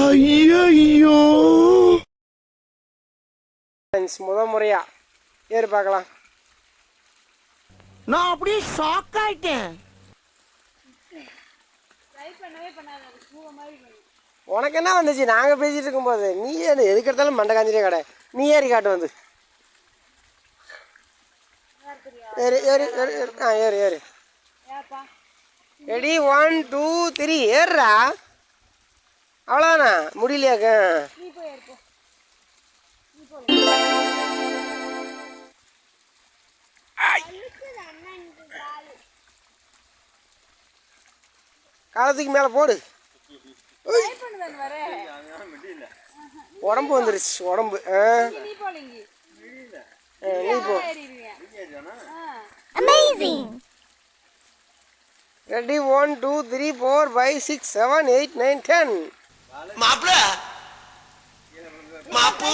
ஐயோ முத முறையா. ஏறு பார்க்கலாம். நான் அப்படியே ஷாக் ஆயிட்டேன். உனக்கு என்ன வந்துச்சு? நாங்கள் பேசிட்டு இருக்கும்போது நீ ஏறு எதுக்கு எடுத்தாலும் மண்டை காஞ்சிட்டே கடை. நீ ஏறி காட்டு வந்து. ஏறு ஏறு ஏறு ஏறு. ஆ ஏறு ஏறு. ரெடி ஒன் டூ த்ரீ ஏறுறா அவ்வளோதானா முடியலையாக்க? காலத்துக்கு மேலே போடு. உடம்பு வந்துருச்சு உடம்பு. நீ போ ready one two three four five six seven eight nine ten. மாப்பிள. மாப்பு.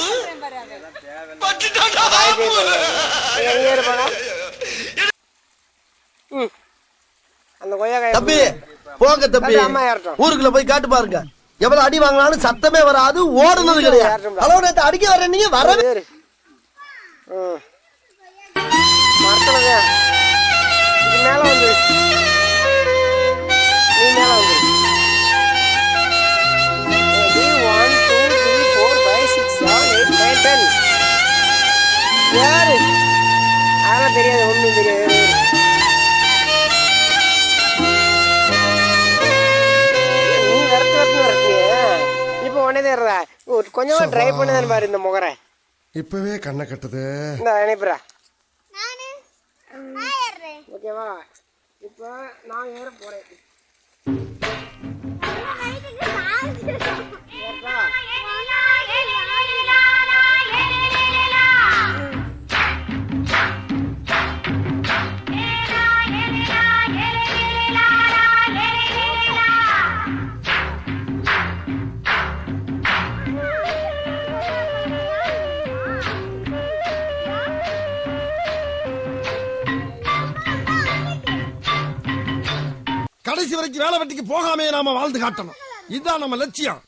தம்பி போங்க தம்பி. ஊருக்குள்ள போய் காட்டு பாருங்க. எவ்வளவு அடி வாங்கினாலும் சத்தமே வராது ஓடுனது கிடையாது. ஹலோ நேத்து அடிக்க வர்ற நீங்க வரவே ஏறு ம். மரத்துலங்க இது மேலே வந்து யாரு? அதெல்லாம் தெரியாது ஒன்றும் தெரியாது. நீ விரட்டு விரட்டு விரட்டியே இப்போ உடனே தேடுறா கொஞ்சமா ட்ரை பண்ணுதான்னு பாரு இந்த முகரை. இப்பவே கண்ணை கட்டுது. இந்த அனுப்புறா ஓகேவா? இப்போ நான் ஏற போறேன். கடைசி வரைக்கும் வேலை வெட்டிக்கு போகாமே நாம வாழ்ந்து காட்டணும். இதுதான் நம்ம லட்சியம்.